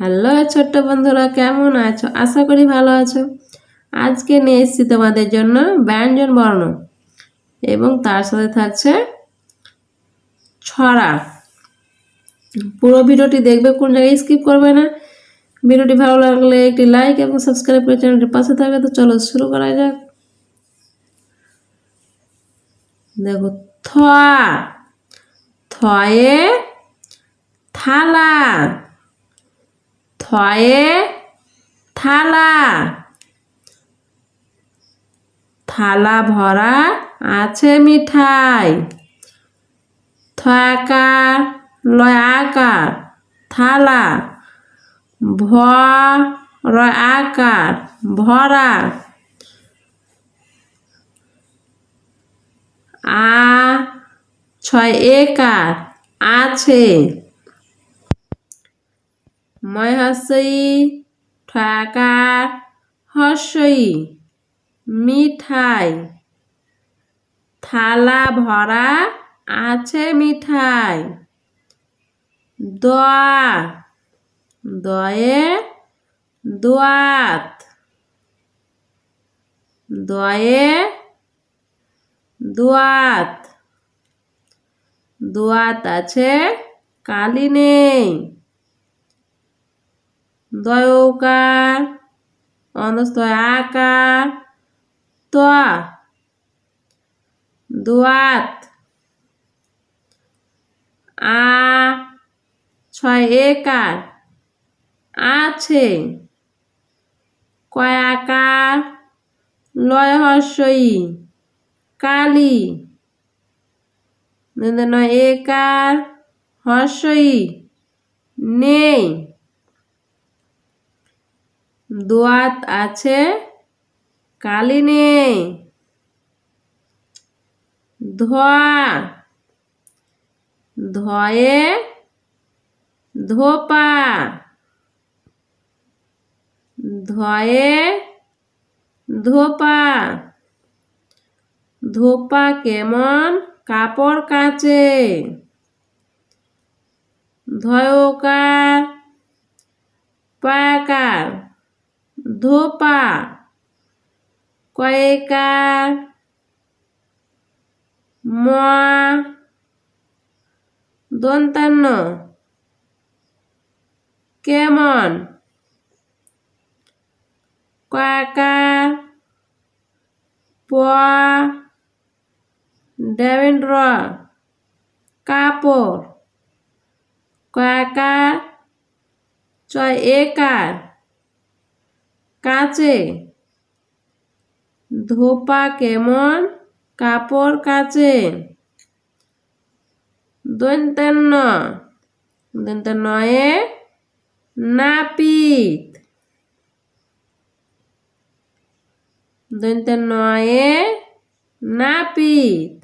Hello ছোট্ট বন্ধুরা, কেমন আছো? আশা করি ভালো আছো। আজকে নিয়ে এসেছি তোমাদের জন্য ব্যঞ্জন বর্ণ এবং তার সাথে থাকছে ছড়া। পুরো ভিডিওটি দেখবে, কোন জায়গায় স্কিপ করবে না। ভিডিওটি ভালো লাগলে একটি লাইক এবং সাবস্ক্রাইব করে চ্যানেলটির পাশে থাকবে। তো চলো শুরু করা যাক। দেখো থ থয়ে থালা। থয়ে থালা। থালা ভরা আছে মিঠাই। থয়াকার লয় আকার থালা। ভ রয় আকার ভরা। আ ছয় একার আছে। ময় হস্যই ঠয়াকার হস্যই মিঠাই। থালা ভরা আছে মিঠাই। দোয়া, দয়ে দোয়াত। দয়ে দোয়াত। দোয়াত আছে কালি নেই। দয়কার অনস্তয় আকার তোয়া দোয়াত আ ছয় একার আছে কয়াকার লয় হর্ষই কালি নয় একার হর্ষই নেই দোয়াত আছে? কালি নেই। ধোয়া। ধয়ে। ধোপা। ধয়ে। ধোপা। ধোপা কেমন? কাপড় কাচে। ধয়কার পাকার ধোপা। কয়েকার ম। দন্তান্ন। কেমন? কয়াকার প। দেবেন্দ্র কাপড়। কয়াকার ছয় একার। কাচে। ধোপা কেমন? কাপড় কাচে। দন্তান্ন। দন্তান্নয়ে নাপিত। দন্তান্নয়ে নাপিত।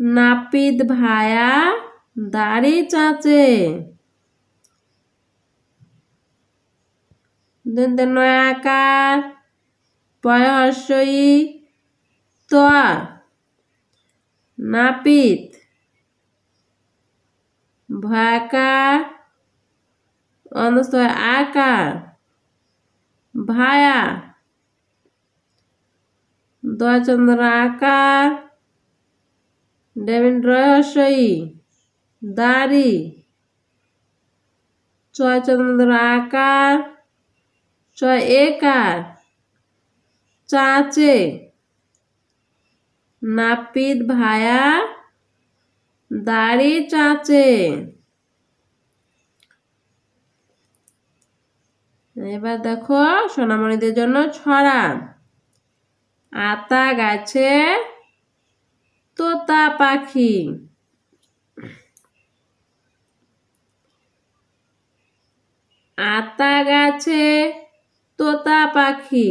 নাপিত ভায়া দাড়ি চাচে। দন্তে নয়াকার পয়হস্যই তোয়া নাপিত ভয়াকার অনুস্তয় আকার ভায়া দয়চন্দ্র আকার ডেভিন রহস্যই দাড়ি চয়চন্দ্র আকার ছয় একার চাচে। নাপিত ভায়া, দাড়ি চাচে। এবার দেখো সোনামণিদের জন্য ছড়া। আতা গাছে তোতা পাখি। আতা গাছে তোতা পাখি।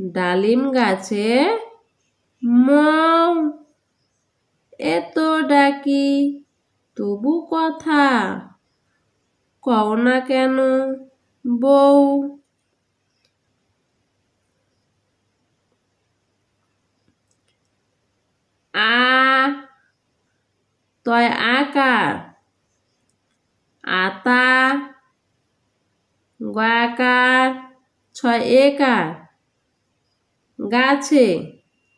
ডালিম গাছে মৌ। এত ডাকি, তবু কথা কও না কেন বউ? আ, তয় আকার, আতা গয়াকার, ছয় একার। গাছে,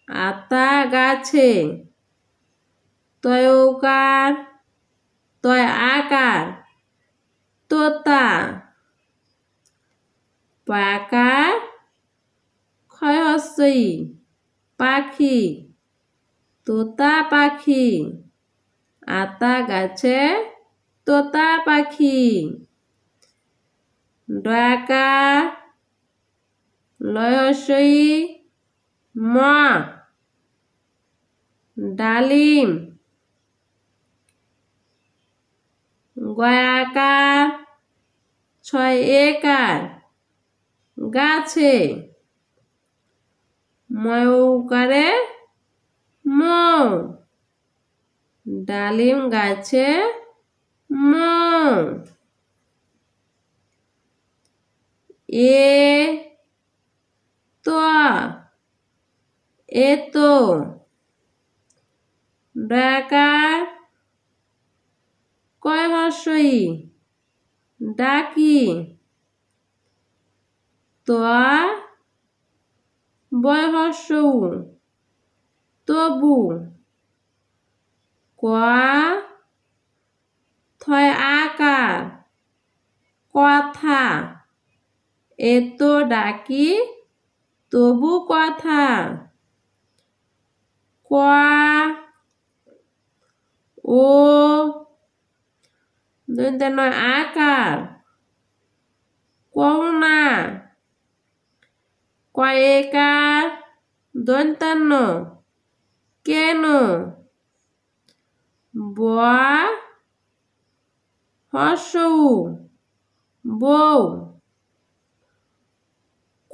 আতা গাছে। তয়কার, তয় আকার। তোতা পাকার ক্ষয় হস্যই পাখি। তোতা পাখি। আতা গাছে, তোতা পাখি। ডাকা লয়সই ম ডালিম গয়াকার ছয় একার গাছে ময়ৌকারে মৌ ডালিম গাছে মৌ। এ তো এ তো, ডাকার কয় হর্ষই ডাকি। তোয়া বয়হস্যৌ তবু কোয়া, থয় আকার, কথা। এত ডাকি, তবু কথা কোয়া ও দন্তের নয় আকার করুণা কয়েকার দন্তান্ন কেন বয়া হর্ষৌ বউ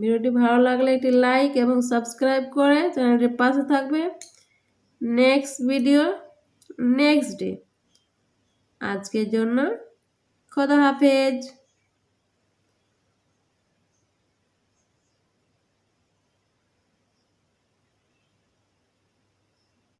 ভিডিওটি ভালো লাগলে একটি লাইক এবং সাবস্ক্রাইব করে চ্যানেলটির পাশে থাকবে। Next video, next day. আজকের জন্য খোদা হাফেজ।